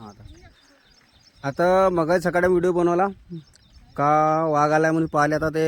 हां आता. आता मग सकाळी व्हिडिओ बनवला. का वाघ आला म्हणून पाहिले आता ते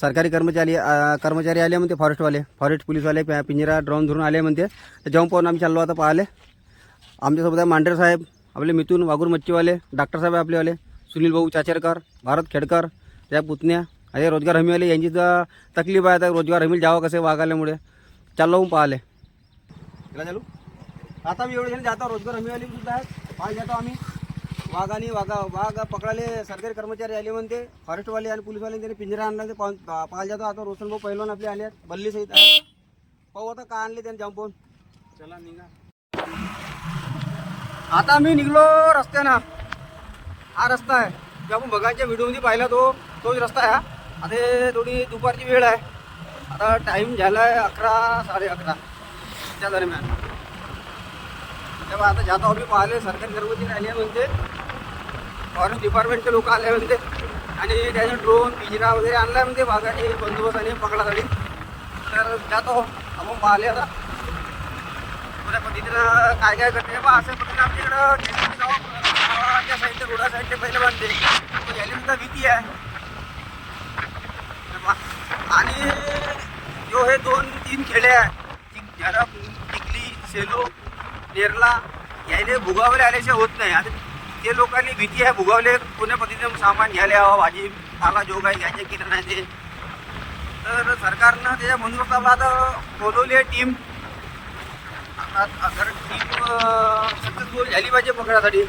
सरकारी कर्मचारी कर्मचारी आले म्हणते फॉरेस्टवाले. फॉरेस्ट पोलीसवाले पिंजरा ड्रोन धरून आले म्हणते. तर जाऊन पाहून आम्ही चाललो आता पाहिले. आमच्यासोबत आहे मांढरे साहेब आपले मिथून वाघूर मच्छीवाले डॉक्टर साहेब आपलेवाले सुनील भाऊ चाचेरकर भारत खेडकर त्या पुतण्या अरे रोजगार हमीवाले यांची तर तकलीफ आहे आता रोजगार हमील जावं कसे वाघ आल्यामुळे. चाललो पाहिले. चालू? आता मी एवढे जातो रोजगार हमीवाले सुद्धा आहेत. पाहायला जातो आम्ही. वाघाने वाघा वाघ पकडाले सरकारी कर्मचारी आले म्हणते. फॉरेस्टवाले आणि पोलीसवाले त्यांनी पिंजरा आणला ते पा- पाहायला जातो. आता रोशनभाऊ पहिलवान आपले आले आहेत. बल्ली सहित पाहू आता का आणले त्यांनी जाऊन चला निघा. आता मी निघलो रस्त्यानं. हा रस्ता आहे. जे आपण बघायच्या व्हिडिओमध्ये पाहिला तो तोच रस्ता आहे हा. आता थोडी दुपारची वेळ आहे. आता टाईम झाला आहे अकरा साडे अकरा. त्या दरम्यान. तेव्हा आता जातो आम्ही पाहिले सरकारी कर्मचारी आले म्हणते. फॉरेस्ट डिपार्टमेंटचे लोक आले म्हणते. आणि त्याचे ड्रोन पिंजरा वगैरे आणला म्हणते बागाने बंदोबस्त आणि पकडासाठी. तर जातो आपण पाहिले आता. पुऱ्या पद्धतीनं काय काय करते? बा असं पद्धतीनं आपल्याकडं गावाच्या साईडच्या रोडा साईडचे पहिले बांधते. यायला सुद्धा भीती आहे. तर आणि जो हे दोन तीन खेडे आहे जिंकली टिकली सेलो. नेरला यायले भुगावले आल्याशिवाय होत नाही. आता ते लोकांनी भीती आहे भुगावले कोण्या पद्धतीने सामान घ्यायला यावं भाजी पाला जोग आहे घ्यायचे की नाही ते तर सरकारनं त्याच्या म्हणून आता बोलवली आहे टीम आता जर टीम सक्सेसफुल झाली पाहिजे पकडासाठी.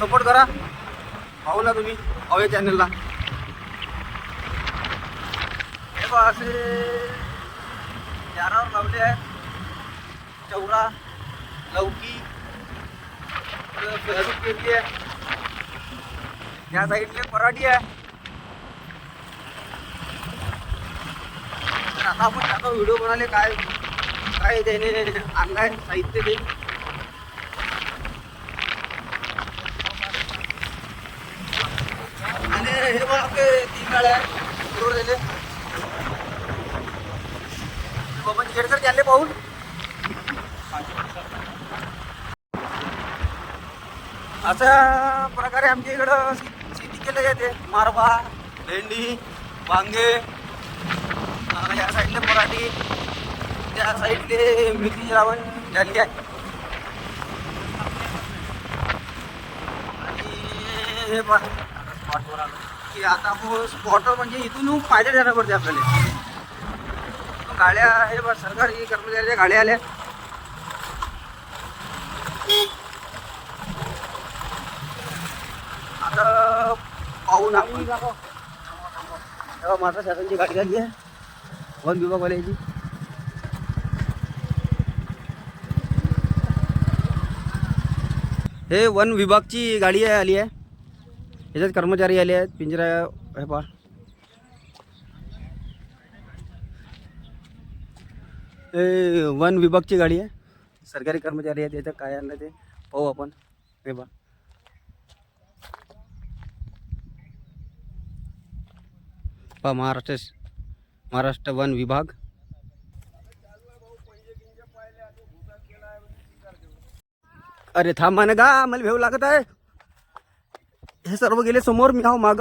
सपोर्ट करा. पाहू ना तुम्ही. अवय चॅनलला हे बा असे चारावर लावले आहे. चौरा. लौकी परत आहे. या साईडले पराठी आहे. तर आता आपण आता व्हिडिओ बनवले काय काय त्याने आणलाय साहित्य ते. आणि हे बघ आपले तीन गाड्या आहेत. बरोबर झाले तिकडे खेडकर चालले पाहून. अशा प्रकारे आमच्या इकडं शेती केलं जाते. मारवा भेंडी वांगे या साईडले मराठी त्या साईडले मिरची लावण झाली आहे आणि हे पहा, स्पॉटवर आलो की आता आपण स्पॉटवर म्हणजे इथून फायदा झाला पडते आपल्याला. गाड्या हे बघ सरकारी कर्मचाऱ्याच्या गाड्या आल्या आता पाहून आपण तेव्हा माझा शासनची गाडी झाली आहे. वन विभागवाल्याची हे वन विभागची गाडी आहे आली आहे. याच्यात कर्मचारी आले आहेत. पिंजरा हे पहा. हे वन विभागची गाडी आहे. सरकारी कर्मचारी आहेत याच्यात काय आणलं ते पाहू आपण. हे पहा. पहा महाराष्ट्र महाराष्ट्र वन विभाग. अरे थांब ना गा मला भेव लागत आहे. हे सर्व गेले समोर मी आहो माग.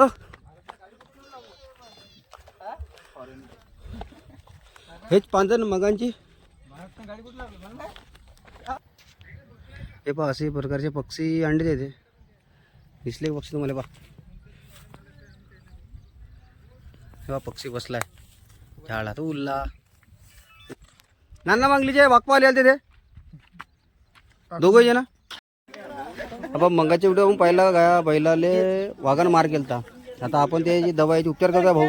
हेच पांजर मगांची. हे पहा असे प्रकारचे पक्षी अंडे देते. दिसले पक्षी तुम्हाला पहा. हे पक्षी बसलाय. झाडात उरला नाना मागलीचे वाकपा आले आले ते दोघं जण. आपण मंगाच्या व्हिडिओ आपण पाहिला गाया बैलाले वाघानं मार केलता. आता आपण त्याची दवाईची उपचार करतो भाऊ.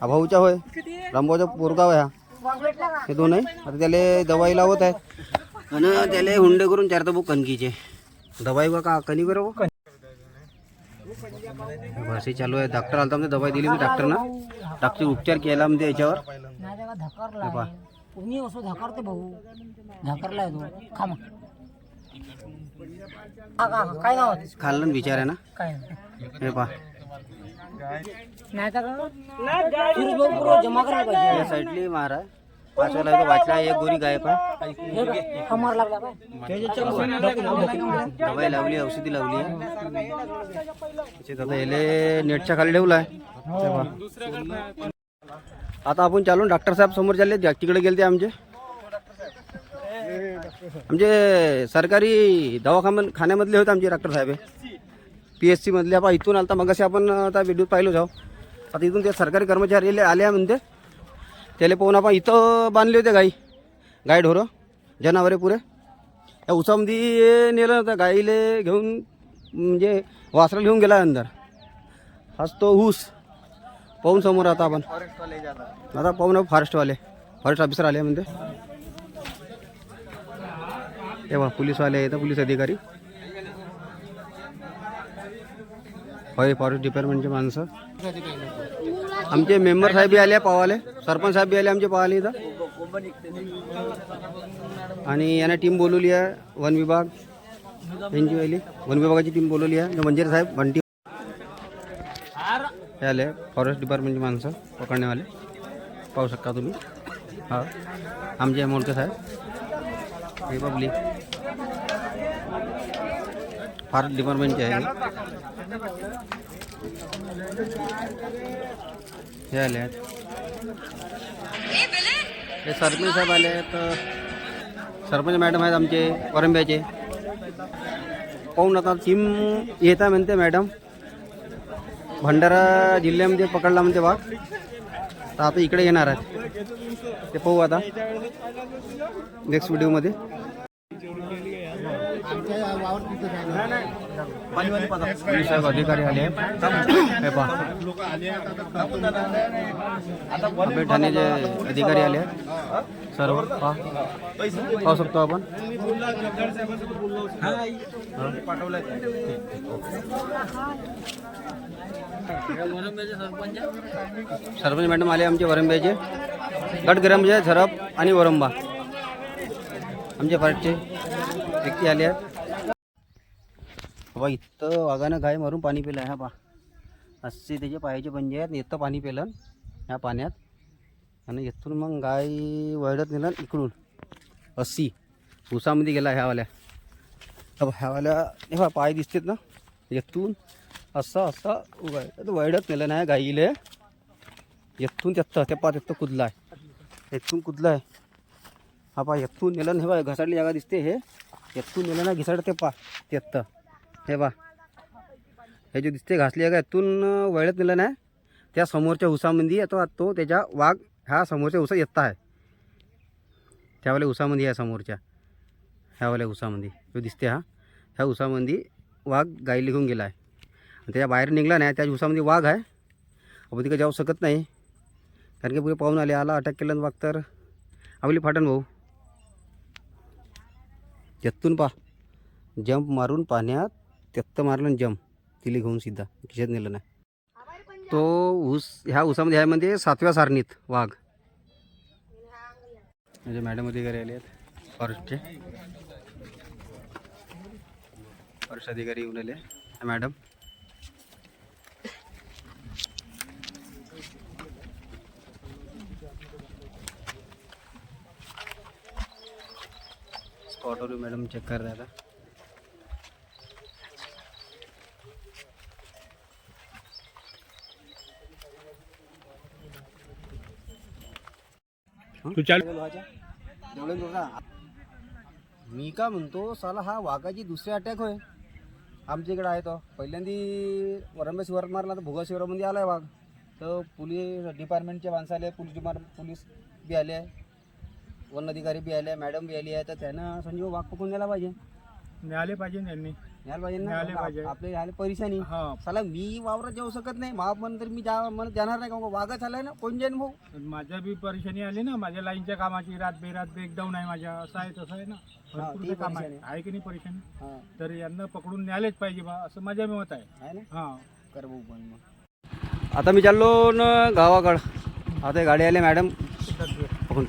हा भाऊचा होय. रामभाऊचा पोरगाव आहे हा. हे दोन आहे. आता त्याला दवाई लावत आहे आणि त्याला हुंडे करून चारता भाऊ कणकीचे. दवाई बा का? कणी करू भाषी चालू आहे. डॉक्टर आलता म्हणजे दवाई दिली मी डॉक्टरनं डॉक्टर उपचार केला म्हणजे याच्यावर. नाही त्याला धकारला कोणी असो धकारते भाऊ. धकारला तो. खा मग हा काय नाव आहे? खाल्लं विचार आहे ना काय? नाही हे पा नाही तर सुरेश भाऊ पूर्व जमा करायला पाहिजे. साईडली मार आहे वाचवायला तो वाचला एक गोरी गायब आहे लागला. दवाई लावली औषधी लावली. आहे याले नेटच्या खाली ठेवला आहे. तेव्हा. आता आपण चालून डॉक्टर साहेब समोर चालले तिकडे गेलते आमचे. आमचे सरकारी दवाखान खान्यामधले होते आमचे डॉक्टर साहेब पी एस सी मधले. आपण इथून आलता मग आपण आता व्हिडिओ पाहिलो जाऊ. आता इथून ते सरकारी कर्मचारी आले आले आहे म्हणते. त्याला पाहून आपण इथं बांधले होते गाई. गाय ढोरं जनावरे पुरे. त्या उसामध्ये नेलं होतं गाईले घेऊन म्हणजे वासरा घेऊन गेला अंदर हाच तो ऊस. पाहून समोर आता आपण. आता पाहून फॉरेस्टवाले फॉरेस्ट ऑफिसर आले म्हणते. तेव्हा पोलीसवाले येतं पोलीस अधिकारी. होय फॉरेस्ट डिपार्टमेंटचे माणसं. आमचे मेंबर साहेब बी आले पावाले. सरपंच साहेब बी आले आमचे पावाले इथं. आणि यांना टीम बोलवली आहे वन विभाग यांची वाली वन विभागाची टीम बोलवली आहे. मंजिर साहेब बंटी हे आले फॉरेस्ट डिपार्टमेंटची माणसं पकडण्यावाले. पाहू शकता तुम्ही. हा. आमचे मोडके साहेब. हे पब्लिक फॉरेस्ट डिपार्टमेंटचे आहे. हे आले आहेत. हे सरपंच साहेब आले आहेत. सरपंच मॅडम आहेत आमचे वरंब्याचे पाहून आता टीम येत आहे म्हणते मॅडम. भंडारा जिल्ह्यामध्ये पकडला म्हणते वाघ तर आता इकडे येणार आहेत. ते पाहू आता. नेक्स्ट व्हिडिओमध्ये साहेब अधिकारी आले. हे आपले ठाण्याचे अधिकारी आले आहेत. सर्व पहा. शकतो आपण. सरपंच मॅडम आले आमचे वरंब्याचे. गटग्रामचे झरप आणि वरंबा. आमचे पार्टचे. व्यक्ती आले आहेत बाबा इथं वाघानं गाय मारून पाणी पिलं आहे हा पा. असे त्याचे पायाचे पंजे आहेत इथं पाणी पिलं ह्या पाण्यात. आणि इथून मग गाय वळत नेलं इकडून. अस्सी उसामध्ये गेला ह्यावाल्या ह्यावाल्या हे बा पाय दिसतात ना? इथून असं असं वळ वळत नेलं नाही गाईले. इथून त्यात ते पा तिथं कुदला आहे इथून कुदला आहे हा पा इथून नेलं हे बा घसाडली जागा दिसते हे. इथून नेलं ना घिसाडं ते पा त्यात हे बा. हे जे दिसते घासली आहे का यातून वळत नेलं नाही त्या समोरच्या उसामध्ये तो तो त्याच्या वाघ ह्या समोरच्या उसा येत आहे. त्यावाल्या उसामध्ये आहे समोरच्या. ह्यावाल्या उसामध्ये जो दिसते हा ह्या उसामध्ये वाघ गाईला घेऊन गेला आहे. आणि त्याच्या बाहेर निघला नाही त्या उसामध्ये वाघ आहे. आपण तिकडे जाऊ शकत नाही. कारण की पुढे पाहून आले आला अटॅक केलं आणि वाघ तर. आपली फाटण भाऊ. त्यातून पा. जंप मारून पाण्यात त्यत्त मारलं जंप. तिला घेऊन सिद्धा खिशात नेलं नाही. तो ऊस ह्या ऊसामध्ये आहे म्हणजे सातव्या सारणीत वाघ. म्हणजे मॅडम अधिकारी आले आहेत फॉरेस्टचे. फॉरेस्ट अधिकारी येऊन आले. मॅडम. स्पॉटवर मॅडम चेक कर रहा था। तू चाल मी का म्हणतो साला हा वाघाची दुसरी अटॅक होय. आमच्या इकडे आहे तो. पहिल्यांदी शिवार मारला तर भुगा शिवारामध्ये आलाय वाघ. तर पोलीस डिपार्टमेंटचे माणसं आले पोलीस डिपार्टमेंट पोलीस बी आले. आहे वन अधिकारी बी आले मॅडम बी आली आहे तर त्यानं संजीव वाघ पकडून द्यायला पाहिजे? मिळाले पाहिजे त्यांनी. न्यायला पाहिजे ना? न्यायला पाहिजे. आपले आले परेशानी हा. साला मी वावरात जाऊ शकत नाही. मा पण तर मी जा मला जाणार नाही का? वाघच आलाय ना? कोण जाईन भाऊ? माझ्या बी परेशानी आली ना. माझ्या लाईनच्या कामाची रात बेरात ब्रेकडाऊन आहे माझ्या. असं आहे तसं आहे ना. भरपूर ती ते काम आहे परेशानी. आहे. की नाही परेशानी? हा. तर यांना पकडून न्यायलाच पाहिजे बा असं माझ्या मत आहे. आहे ना? हा. कर भाऊ पण मग. आता मी चाललो ना गावाकडं. आता गाडी आले मॅडम. पकडून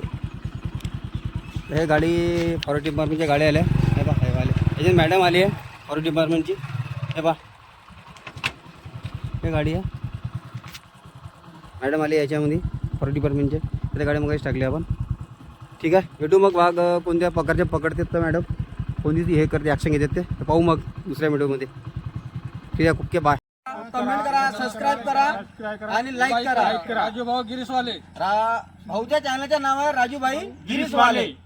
हे गाडी फॉरेस्ट डिपार्टमेंटच्या गाडी आल्या. हे बा हे आले याच्यात मॅडम आली आहे फॉरेस्ट डिपार्टमेंटची हे बा हे गाडी आहे. मॅडम आली याच्यामध्ये फॉरेस्ट डिपार्टमेंटचे. त्या गाडी मग टाकली आपण. ठीक आहे? भेटू मग वाघ कोणत्या प्रकारचे पकडतात तर मॅडम. कोणती हे करते ॲक्शन घेतात ते. पाहू मग दुसऱ्या व्हिडिओमध्ये. ठीक आहे ओके बाय कमेंट करा सबस्क्राईब करा आणि लाईक करा. राजू भाऊ गिरीशवाले. रा भाऊच्या चॅनलचं नाव आहे राजूभाई गिरीशवाले.